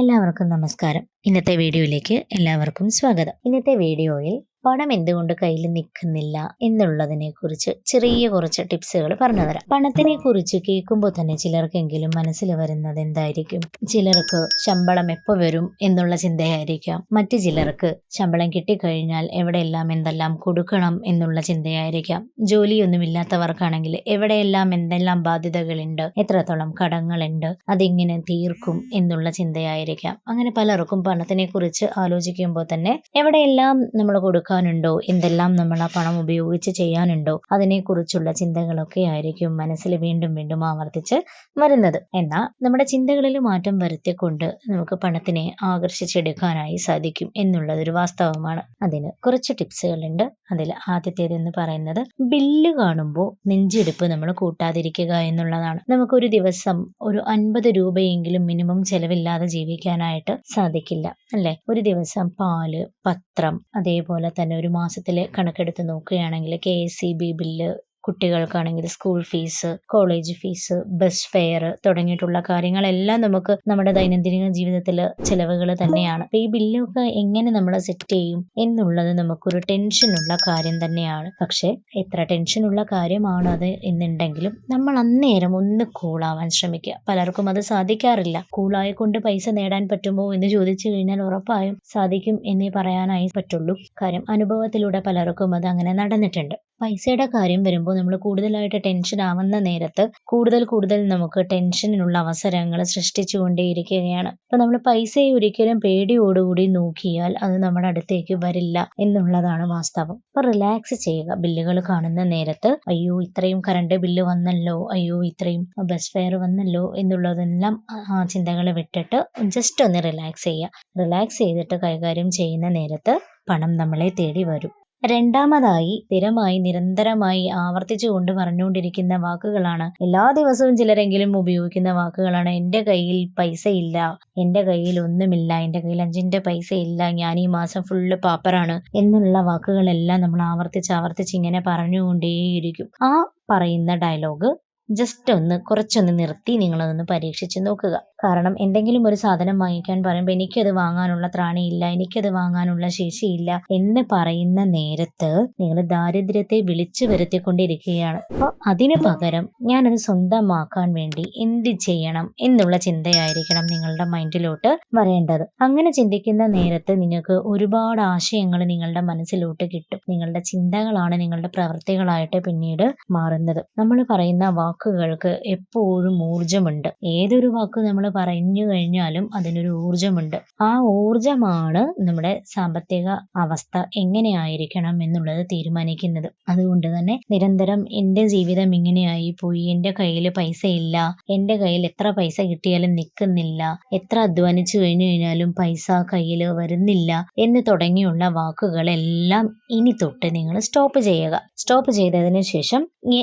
എല്ലാവർക്കും നമസ്കാരം. ഇന്നത്തെ വീഡിയോയിലേക്ക് എല്ലാവർക്കും സ്വാഗതം. ഇന്നത്തെ വീഡിയോയിൽ പണം എന്തുകൊണ്ട് കയ്യിൽ നിൽക്കുന്നില്ല എന്നുള്ളതിനെ കുറിച്ച് ചെറിയ കുറച്ച് ടിപ്സുകൾ പറഞ്ഞു തരാം പണത്തിനെ കുറിച്ച് കേൾക്കുമ്പോൾ തന്നെ ചിലർക്കെങ്കിലും മനസ്സിൽ വരുന്നത് എന്തായിരിക്കും? ചിലർക്ക് ശമ്പളം എപ്പോൾ വരും എന്നുള്ള ചിന്തയായിരിക്കാം. മറ്റു ചിലർക്ക് ശമ്പളം കിട്ടിക്കഴിഞ്ഞാൽ എവിടെയെല്ലാം എന്തെല്ലാം കൊടുക്കണം എന്നുള്ള ചിന്തയായിരിക്കാം. ജോലിയൊന്നുമില്ലാത്തവർക്കാണെങ്കിൽ എവിടെയെല്ലാം എന്തെല്ലാം ബാധ്യതകളുണ്ട് എത്രത്തോളം കടങ്ങളുണ്ട് അതിങ്ങനെ തീർക്കും എന്നുള്ള ചിന്തയായിരിക്കാം. അങ്ങനെ പലർക്കും പണത്തിനെ കുറിച്ച് ആലോചിക്കുമ്പോൾ തന്നെ എവിടെയെല്ലാം നമ്മൾ കൊടുക്കാനുണ്ടോ? എന്തെല്ലാം നമ്മൾ ആ പണം ഉപയോഗിച്ച് ചെയ്യാനുണ്ടോ? അതിനെക്കുറിച്ചുള്ള ചിന്തകളൊക്കെ ആയിരിക്കും മനസ്സിൽ വീണ്ടും വീണ്ടും ആവർത്തിച്ച് വരുന്നത്. എന്നാൽ നമ്മുടെ ചിന്തകളിൽ മാറ്റം വരുത്തിക്കൊണ്ട് നമുക്ക് പണത്തിനെ ആകർഷിച്ചെടുക്കാനായി സാധിക്കും എന്നുള്ളതൊരു വാസ്തവമാണ്. അതിന് കുറച്ച് ടിപ്സുകളുണ്ട് അതിൽ ആദ്യത്തേതെന്ന് പറയുന്നത് ബില്ല് കാണുമ്പോൾ നെഞ്ചെടുപ്പ് നമ്മൾ കൂട്ടാതിരിക്കുക എന്നുള്ളതാണ്. നമുക്കൊരു ദിവസം ഒരു അൻപത് രൂപയെങ്കിലും മിനിമം ചെലവില്ലാതെ ജീവിക്കാനായിട്ട് സാധിക്കില്ല അല്ലേ? ഒരു ദിവസം പാൽ പത്രം അതേപോലെ തന്നെ ഒരു മാസത്തിൽ കണക്കെടുത്ത് നോക്കുകയാണെങ്കിൽ K S C B bill കുട്ടികൾക്കാണെങ്കിൽ school fees college fees bus fare തുടങ്ങിയിട്ടുള്ള കാര്യങ്ങളെല്ലാം നമുക്ക് നമ്മുടെ ദൈനംദിന ജീവിതത്തിൽ ചിലവുകൾ തന്നെയാണ്. ഈ ബില്ലൊക്കെ എങ്ങനെ നമ്മൾ സെറ്റ് ചെയ്യും എന്നുള്ളത് നമുക്കൊരു ടെൻഷനുള്ള കാര്യം തന്നെയാണ്. പക്ഷെ എത്ര ടെൻഷനുള്ള കാര്യമാണ് അത് എന്നുണ്ടെങ്കിലും നമ്മൾ അന്നേരം ഒന്ന് കൂളാവാൻ ശ്രമിക്കുക. പലർക്കും അത് സാധിക്കാറില്ല. കൂളായി കൊണ്ട് പൈസ നേടാൻ പറ്റുമോ എന്ന് ചോദിച്ചു കഴിഞ്ഞാൽ ഉറപ്പായും സാധിക്കും എന്നേ പറയാനായി പറ്റുള്ളൂ. കാര്യം അനുഭവത്തിലൂടെ പലർക്കും അത് അങ്ങനെ നടന്നിട്ടുണ്ട്. പൈസയുടെ കാര്യം വരുമ്പോൾ നമ്മൾ കൂടുതലായിട്ട് ടെൻഷൻ ആവുന്ന നേരത്ത് കൂടുതൽ കൂടുതൽ നമുക്ക് ടെൻഷനുള്ള അവസരങ്ങൾ സൃഷ്ടിച്ചുകൊണ്ടേയിരിക്കുകയാണ് അപ്പോൾ നമ്മൾ പൈസയെ ഒരിക്കലും പേടിയോടുകൂടി നോക്കിയാൽ അത് നമ്മുടെ അടുത്തേക്ക് വരില്ല എന്നുള്ളതാണ് വാസ്തവം. അപ്പൊ റിലാക്സ് ചെയ്യുക. ബില്ലുകൾ കാണുന്ന നേരത്ത് അയ്യോ ഇത്രയും കറണ്ട് ബില്ല് വന്നല്ലോ അയ്യോ ഇത്രയും ബസ് ഫെയർ വന്നല്ലോ എന്നുള്ളതെല്ലാം ആ ചിന്തകളെ വിട്ടിട്ട് ജസ്റ്റ് ഒന്ന് റിലാക്സ് ചെയ്യുക. റിലാക്സ് ചെയ്തിട്ട് കൈകാര്യം ചെയ്യുന്ന നേരത്ത് പണം നമ്മളെ തേടി വരും. രണ്ടാമതായി സ്ഥിരമായി നിരന്തരമായി ആവർത്തിച്ചു കൊണ്ട് പറഞ്ഞുകൊണ്ടിരിക്കുന്ന വാക്കുകളാണ്. എല്ലാ ദിവസവും ചിലരെങ്കിലും ഉപയോഗിക്കുന്ന വാക്കുകളാണ്. എന്റെ കയ്യിൽ പൈസ ഇല്ല എന്റെ കയ്യിൽ ഒന്നുമില്ല. എന്റെ കയ്യിൽ അഞ്ചിന്റെ പൈസ ഇല്ല ഞാൻ ഈ മാസം ഫുള്ള് പാപ്പറാണ് എന്നുള്ള വാക്കുകളെല്ലാം നമ്മൾ ആവർത്തിച്ച് ആവർത്തിച്ച് ഇങ്ങനെ പറഞ്ഞുകൊണ്ടേയിരിക്കും. ആ പറയുന്ന ഡയലോഗ് ജസ്റ്റ് ഒന്ന് കുറച്ചൊന്ന് നിർത്തി നിങ്ങളതൊന്ന് പരീക്ഷിച്ച് നോക്കുക. കാരണം എന്തെങ്കിലും ഒരു സാധനം വാങ്ങിക്കാൻ പറയുമ്പോൾ എനിക്കത് വാങ്ങാനുള്ള ത്രാണിയില്ല എനിക്കത് വാങ്ങാനുള്ള ശേഷിയില്ല എന്ന് പറയുന്ന നേരത്ത് നിങ്ങൾ ദാരിദ്ര്യത്തെ വിളിച്ചു വരുത്തിക്കൊണ്ടിരിക്കുകയാണ്. അപ്പോൾ അതിനു പകരം ഞാനത് സ്വന്തമാക്കാൻ വേണ്ടി എന്ത് ചെയ്യണം എന്നുള്ള ചിന്തയായിരിക്കണം നിങ്ങളുടെ മൈൻഡിലോട്ട് വരേണ്ടത്. അങ്ങനെ ചിന്തിക്കുന്ന നേരത്ത് നിങ്ങൾക്ക് ഒരുപാട് ആശയങ്ങൾ നിങ്ങളുടെ മനസ്സിലോട്ട് കിട്ടും. നിങ്ങളുടെ ചിന്തകളാണ് നിങ്ങളുടെ പ്രവൃത്തികളായിട്ട് പിന്നീട് മാറുന്നത്. നമ്മൾ പറയുന്ന വാക്കുകൾക്ക് എപ്പോഴും ഊർജമുണ്ട് ഏതൊരു വാക്ക് നമ്മൾ പറഞ്ഞു കഴിഞ്ഞാലും അതിനൊരു ഊർജമുണ്ട് ആ ഊർജമാണ് നമ്മുടെ സാമ്പത്തിക അവസ്ഥ എങ്ങനെയായിരിക്കണം എന്നുള്ളത് തീരുമാനിക്കുന്നത്. അതുകൊണ്ട് തന്നെ നിരന്തരം എന്റെ ജീവിതം ഇങ്ങനെയായി പോയി. എന്റെ കയ്യിൽ പൈസ ഇല്ല. എന്റെ കയ്യിൽ എത്ര പൈസ കിട്ടിയാലും നിൽക്കുന്നില്ല. എത്ര അധ്വാനിച്ചു കഴിഞ്ഞു കഴിഞ്ഞാലും പൈസ കയ്യിൽ വരുന്നില്ല എന്ന് തുടങ്ങിയുള്ള വാക്കുകളെല്ലാം ഇനി തൊട്ട് നിങ്ങൾ സ്റ്റോപ്പ് ചെയ്യുക. സ്റ്റോപ്പ് ചെയ്തതിനു ശേഷം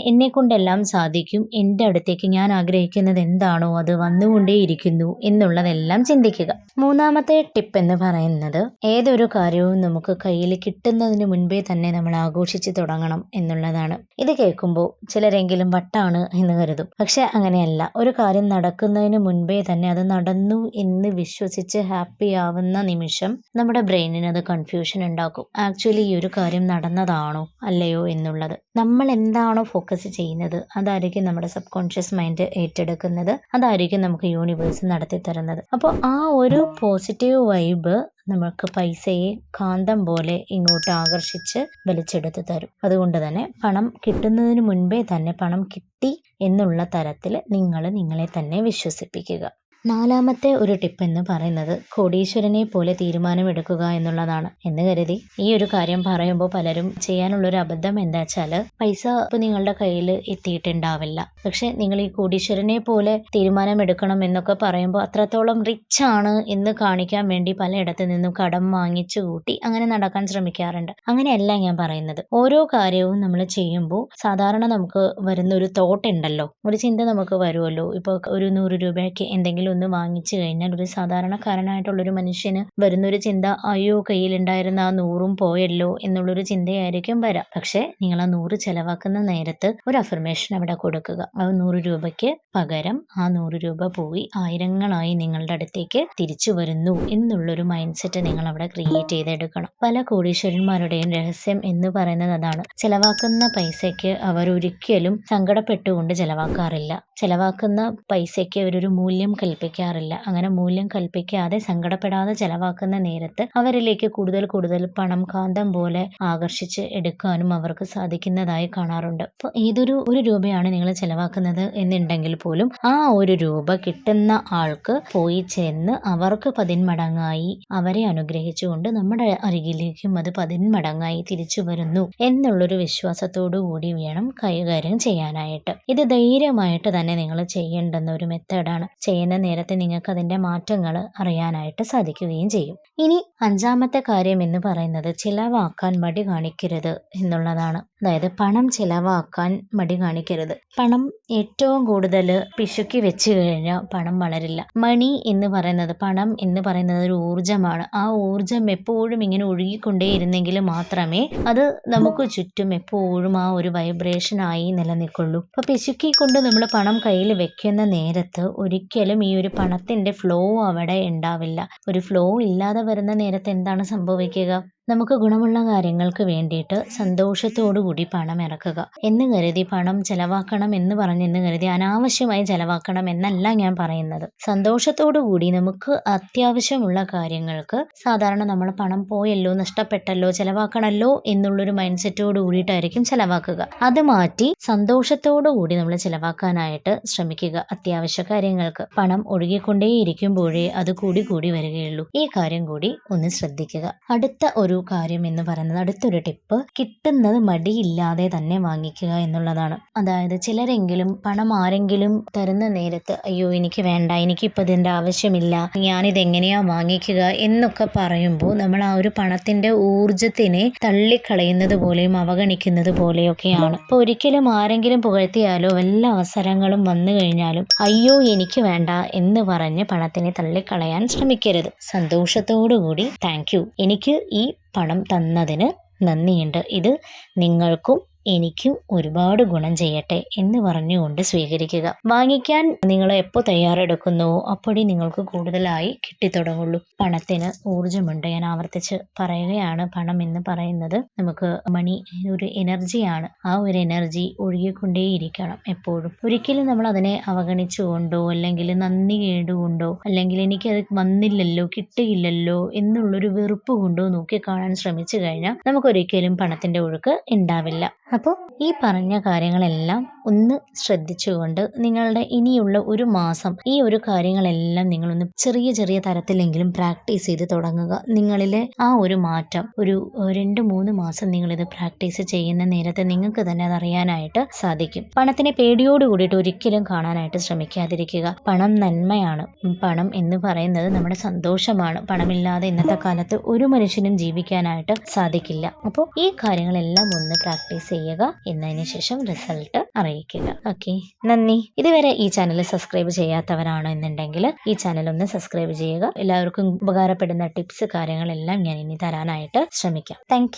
എന്നെ കൊണ്ടെല്ലാം സാധിക്കും. എന്റെ അടുത്തേക്ക് ഞാൻ ആഗ്രഹിക്കുന്നത് എന്താണോ അത് വന്നുകൊണ്ടേയിരിക്കുന്നു എന്നുള്ളതെല്ലാം ചിന്തിക്കുക. മൂന്നാമത്തെ ടിപ്പ് എന്ന് പറയുന്നത് ഏതൊരു കാര്യവും നമുക്ക് കയ്യിൽ കിട്ടുന്നതിന് മുൻപേ തന്നെ നമ്മൾ ആഘോഷിച്ച് തുടങ്ങണം എന്നുള്ളതാണ്. ഇത് കേൾക്കുമ്പോൾ ചിലരെങ്കിലും വട്ടാണ് എന്ന് കരുതും. പക്ഷെ അങ്ങനെയല്ല. ഒരു കാര്യം നടക്കുന്നതിന് മുൻപേ തന്നെ അത് നടന്നു എന്ന് വിശ്വസിച്ച് ഹാപ്പി ആവുന്ന നിമിഷം നമ്മുടെ ബ്രെയിനിന് അത് കൺഫ്യൂഷൻ ഉണ്ടാക്കും. ആക്ച്വലി ഈ ഒരു കാര്യം നടന്നതാണോ അല്ലയോ എന്നുള്ളത്. നമ്മൾ എന്താണോ ഫോക്കസ് ചെയ്യുന്നത് അതായിരിക്കും നമ്മുടെ സബ് കോൺഷ്യസ് മൈൻഡ് ഏറ്റെടുക്കുന്നത്. അതായിരിക്കും നമുക്ക് യൂണിവേഴ്സ് നടത്തി തരുന്നത് അപ്പോൾ ആ ഒരു പോസിറ്റീവ് വൈബ് നമുക്ക് പൈസയെ കാന്തം പോലെ ഇങ്ങോട്ട് ആകർഷിച്ച് വലിച്ചെടുത്ത് തരും. അതുകൊണ്ട് തന്നെ പണം കിട്ടുന്നതിന് മുൻപേ തന്നെ പണം കിട്ടി എന്നുള്ള തരത്തിൽ നിങ്ങൾ നിങ്ങളെ തന്നെ വിശ്വസിപ്പിക്കുക. നാലാമത്തെ ഒരു ടിപ്പ് എന്ന് പറയുന്നത് കോടീശ്വരനെ പോലെ തീരുമാനമെടുക്കുക എന്നുള്ളതാണ്. എന്ന് കരുതി ഈ ഒരു കാര്യം പറയുമ്പോൾ പലരും ചെയ്യാനുള്ള ഒരു അബദ്ധം എന്താ വെച്ചാൽ പൈസ ഇപ്പോൾ നിങ്ങളുടെ കയ്യിൽ എത്തിയിട്ടുണ്ടാവില്ല. പക്ഷെ നിങ്ങൾ ഈ കോടീശ്വരനെ പോലെ തീരുമാനമെടുക്കണം എന്നൊക്കെ പറയുമ്പോൾ അത്രത്തോളം റിച്ച് ആണ് എന്ന് കാണിക്കാൻ വേണ്ടി പലയിടത്തു നിന്നും കടം വാങ്ങിച്ചു കൂട്ടി അങ്ങനെ നടക്കാൻ ശ്രമിക്കാറുണ്ട്. അങ്ങനെയല്ല ഞാൻ പറയുന്നത്. ഓരോ കാര്യവും നമ്മൾ ചെയ്യുമ്പോൾ സാധാരണ നമുക്ക് വരുന്ന ഒരു തോട്ട് ഉണ്ടല്ലോ. ഒരു ചിന്ത നമുക്ക് വരുമല്ലോ. ഇപ്പോൾ ഒരു നൂറ് രൂപയ്ക്ക് എന്തെങ്കിലും ഒന്ന് വാങ്ങിച്ചു കഴിഞ്ഞാൽ ഒരു സാധാരണക്കാരനായിട്ടുള്ളൊരു മനുഷ്യന് വരുന്നൊരു ചിന്ത അയ്യോ കയ്യിലുണ്ടായിരുന്ന ആ നൂറും പോയല്ലോ എന്നുള്ളൊരു ചിന്തയായിരിക്കും വരാം. പക്ഷേ നിങ്ങൾ ആ നൂറ് ചെലവാക്കുന്ന നേരത്ത് ഒരു അഫർമേഷൻ അവിടെ കൊടുക്കുക. ആ നൂറ് രൂപയ്ക്ക് പകരം ആ നൂറ് രൂപ പോയി ആയിരങ്ങളായി നിങ്ങളുടെ അടുത്തേക്ക് തിരിച്ചു വരുന്നു എന്നുള്ളൊരു മൈൻഡ് സെറ്റ് നിങ്ങൾ അവിടെ ക്രിയേറ്റ് ചെയ്തെടുക്കണം. പല കോടീശ്വരന്മാരുടെയും രഹസ്യം എന്ന് പറയുന്നത് അതാണ്. ചെലവാക്കുന്ന പൈസയ്ക്ക് അവർ ഒരിക്കലും സങ്കടപ്പെട്ടുകൊണ്ട് ചെലവാക്കാറില്ല. ചെലവാക്കുന്ന പൈസയ്ക്ക് അവരൊരു മൂല്യം കൽപ്പിക്കാറില്ല. അങ്ങനെ മൂല്യം കൽപ്പിക്കാതെ സങ്കടപ്പെടാതെ ചെലവാക്കുന്ന നേരത്ത് അവരിലേക്ക് കൂടുതൽ കൂടുതൽ പണം കാന്തം പോലെ ആകർഷിച്ച് എടുക്കാനും അവർക്ക് സാധിക്കുന്നതായി കാണാറുണ്ട്. അപ്പോൾ ഏതൊരു ഒരു രൂപയാണ് നിങ്ങൾ ചെലവാക്കുന്നത് എന്നുണ്ടെങ്കിൽ പോലും ആ ഒരു രൂപ കിട്ടുന്ന ആൾക്ക് പോയി ചെന്ന് അവർക്ക് പതിന്മടങ്ങായി അവരെ അനുഗ്രഹിച്ചുകൊണ്ട് നമ്മുടെ അരികിലേക്കും അത് പതിന്മടങ്ങായി തിരിച്ചു വരുന്നു എന്നുള്ളൊരു വിശ്വാസത്തോടു കൂടി വേണം കൈകാര്യം ചെയ്യാനായിട്ട്. ഇത് ധൈര്യമായിട്ട് തന്നെ നിങ്ങൾ ചെയ്യേണ്ടുന്ന ഒരു മെത്തേഡാണ് ചെയ്യുന്ന നേരത്തെ നിങ്ങൾക്ക് അതിന്റെ മാറ്റങ്ങൾ അറിയാനായിട്ട് സാധിക്കുകയും ചെയ്യും. ഇനി അഞ്ചാമത്തെ കാര്യം എന്ന് പറയുന്നത് ചിലവാക്കാൻ മടി കാണിക്കരുത് എന്നുള്ളതാണ്. അതായത് പണം ചിലവാക്കാൻ മടി കാണിക്കരുത്. പണം ഏറ്റവും കൂടുതൽ പിശുക്കി വെച്ച് കഴിഞ്ഞാൽ പണം വളരില്ല. മണി എന്ന് പറയുന്നത് പണം എന്ന് പറയുന്നത് ഒരു ഊർജമാണ് ആ ഊർജം എപ്പോഴും ഇങ്ങനെ ഒഴുകിക്കൊണ്ടേയിരുന്നെങ്കിൽ മാത്രമേ അത് നമുക്ക് ചുറ്റും എപ്പോഴും ആ ഒരു വൈബ്രേഷൻ ആയി നിലനിൽക്കുള്ളൂ. അപ്പോൾ പിശുക്കി കൊണ്ട് നമ്മൾ പണം കയ്യിൽ വെക്കുന്ന നേരത്ത് ഒരിക്കലും ഈ ഒരു പണത്തിന്റെ ഫ്ലോ അവിടെ ഉണ്ടാവില്ല. ഒരു ഫ്ലോ ഇല്ലാതെ വരുന്ന നേരത്ത് എന്താണ് സംഭവിക്കുക? നമുക്ക് ഗുണമുള്ള കാര്യങ്ങൾക്ക് വേണ്ടിയിട്ട് സന്തോഷത്തോടു കൂടി പണം ഇറക്കുക. എന്ന് കരുതി പണം ചെലവാക്കണം എന്ന് പറഞ്ഞെന്ന് കരുതി അനാവശ്യമായി ചെലവാക്കണം എന്നല്ല ഞാൻ പറയുന്നത്. സന്തോഷത്തോടു കൂടി നമുക്ക് അത്യാവശ്യമുള്ള കാര്യങ്ങൾക്ക് സാധാരണ നമ്മൾ പണം പോയല്ലോ നഷ്ടപ്പെട്ടല്ലോ ചെലവാക്കണല്ലോ എന്നുള്ളൊരു മൈൻഡ് സെറ്റോട് കൂടിയിട്ടായിരിക്കും ചെലവാക്കുക. അത് മാറ്റി സന്തോഷത്തോടു കൂടി നമ്മൾ ചെലവാക്കാനായിട്ട് ശ്രമിക്കുക അത്യാവശ്യ കാര്യങ്ങൾക്ക്. പണം ഒഴുകിക്കൊണ്ടേയിരിക്കുമ്പോഴേ അത് കൂടി കൂടി വരികയുള്ളൂ. ഈ കാര്യം കൂടി ഒന്ന് ശ്രദ്ധിക്കുക. അടുത്ത ഒരു കാര്യം എന്ന് പറയുന്നത് അടുത്തൊരു ടിപ്പ് കിട്ടുന്നത് മടിയില്ലാതെ തന്നെ വാങ്ങിക്കുക എന്നുള്ളതാണ്. അതായത് ചിലരെങ്കിലും പണം ആരെങ്കിലും തരുന്ന നേരത്ത് അയ്യോ എനിക്ക് വേണ്ട എനിക്കിപ്പോൾ ഇതിന്റെ ആവശ്യമില്ല ഞാനിത് എങ്ങനെയാ വാങ്ങിക്കുക? എന്നൊക്കെ പറയുമ്പോൾ നമ്മൾ ആ ഒരു പണത്തിന്റെ ഊർജത്തിനെ തള്ളിക്കളയുന്നത് പോലെയും അവഗണിക്കുന്നത് പോലെയൊക്കെയാണ്. അപ്പോൾ ഒരിക്കലും ആരെങ്കിലും പുകഴ്ത്തിയാലോ എല്ലാ അവസരങ്ങളും വന്നു കഴിഞ്ഞാലും അയ്യോ എനിക്ക് വേണ്ട എന്ന് പറഞ്ഞ് പണത്തിനെ തള്ളിക്കളയാൻ ശ്രമിക്കരുത്. സന്തോഷത്തോടു കൂടി താങ്ക് യു. എനിക്ക് ഈ പണം തന്നതിന് നന്ദിയുണ്ട്. ഇത് നിങ്ങൾക്കും എനിക്കും ഒരുപാട് ഗുണം ചെയ്യട്ടെ എന്ന് പറഞ്ഞുകൊണ്ട് സ്വീകരിക്കുക. വാങ്ങിക്കാൻ നിങ്ങൾ എപ്പോൾ തയ്യാറെടുക്കുന്നുവോ അപ്പോഴേ നിങ്ങൾക്ക് കൂടുതലായി കിട്ടിത്തുടങ്ങുള്ളൂ. പണത്തിന് ഊർജമുണ്ട് ഞാൻ ആവർത്തിച്ച് പറയുകയാണ്. പണം എന്ന് പറയുന്നത് നമുക്ക് മണി ഒരു എനർജിയാണ്. ആ ഒരു എനർജി ഒഴുകിക്കൊണ്ടേയിരിക്കണം എപ്പോഴും. ഒരിക്കലും നമ്മൾ അതിനെ അവഗണിച്ചുകൊണ്ടോ അല്ലെങ്കിൽ നന്ദി കേടുകൊണ്ടോ അല്ലെങ്കിൽ എനിക്കത് വന്നില്ലല്ലോ കിട്ടിയില്ലല്ലോ എന്നുള്ളൊരു വെറുപ്പ് കൊണ്ടോ നോക്കിക്കാണാൻ ശ്രമിച്ചു കഴിഞ്ഞാൽ നമുക്കൊരിക്കലും പണത്തിന്റെ ഒഴുക്ക് ഉണ്ടാവില്ല അപ്പോൾ ഈ പറഞ്ഞ കാര്യങ്ങളെല്ലാം ഒന്ന് ശ്രദ്ധിച്ചുകൊണ്ട് നിങ്ങളുടെ ഇനിയുള്ള ഒരു മാസം ഈ ഒരു കാര്യങ്ങളെല്ലാം നിങ്ങളൊന്ന് ചെറിയ ചെറിയ തരത്തിലെങ്കിലും പ്രാക്ടീസ് ചെയ്ത് തുടങ്ങുക. നിങ്ങളിലെ ആ ഒരു മാറ്റം ഒരു രണ്ട് മൂന്ന് മാസം നിങ്ങളിത് പ്രാക്ടീസ് ചെയ്യുന്ന നേരത്തെ നിങ്ങൾക്ക് തന്നെ അതറിയാനായിട്ട് സാധിക്കും. പണത്തിനെ പേടിയോട് കൂടിയിട്ട് ഒരിക്കലും കാണാനായിട്ട് ശ്രമിക്കാതിരിക്കുക. പണം നന്മയാണ്. പണം എന്ന് പറയുന്നത് നമ്മുടെ സന്തോഷമാണ്. പണമില്ലാതെ ഇന്നത്തെ കാലത്ത് ഒരു മനുഷ്യനും ജീവിക്കാനായിട്ട് സാധിക്കില്ല. അപ്പോൾ ഈ കാര്യങ്ങളെല്ലാം ഒന്ന് പ്രാക്ടീസ് ചെയ്യുക. എന്നതിന് ശേഷം റിസൾട്ട് അറിയിക്കുക ഓക്കെ നന്ദി. ഇതുവരെ ഈ ചാനൽ സബ്സ്ക്രൈബ് ചെയ്യാത്തവരാണോ എന്നുണ്ടെങ്കിൽ ഈ ചാനൽ ഒന്ന് സബ്സ്ക്രൈബ് ചെയ്യുക. എല്ലാവർക്കും ഉപകാരപ്പെടുന്ന ടിപ്സ് കാര്യങ്ങളെല്ലാം ഞാൻ ഇനി തരാനായിട്ട് ശ്രമിക്കാം. താങ്ക്